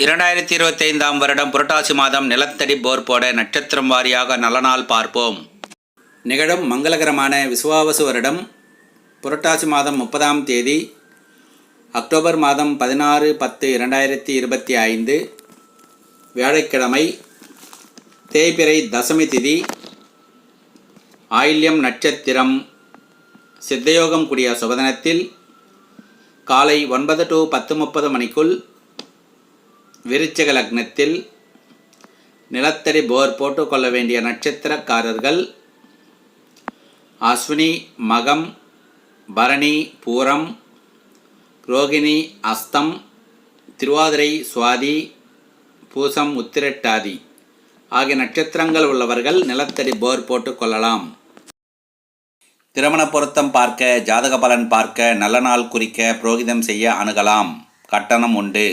இரண்டாயிரத்தி இருபத்தைந்தாம் வருடம் புரட்டாசி மாதம் நிலத்தடி போர் போட நட்சத்திரம் வாரியாக நல்ல நாள் பார்ப்போம். நிகழும் மங்களகரமான விசுவாவசு வருடம் புரட்டாசி மாதம் முப்பதாம் தேதி அக்டோபர் மாதம் பதினாறு பத்து இரண்டாயிரத்தி இருபத்தி ஐந்து வியாழக்கிழமை தேய்பிறை தசமி திதி ஆயில்யம் நட்சத்திரம் சித்தயோகம் கூடிய சுபதனத்தில் காலை ஒன்பது டு பத்து முப்பது மணிக்குள் விருச்சிக லக்னத்தில் நிலத்தடி போர் போட்டுக்கொள்ள வேண்டிய நட்சத்திரக்காரர்கள் அஸ்வினி மகம் பரணி பூரம் ரோகிணி அஸ்தம் திருவாதிரை சுவாதி பூசம் உத்திரட்டாதி ஆகிய நட்சத்திரங்கள் உள்ளவர்கள் நிலத்தடி போர் போட்டுக்கொள்ளலாம் திருமண பொருத்தம் பார்க்க ஜாதக பலன் பார்க்க நல்ல நாள் குறிக்க புரோகிதம் செய்ய அணுகலாம். கட்டணம் உண்டு.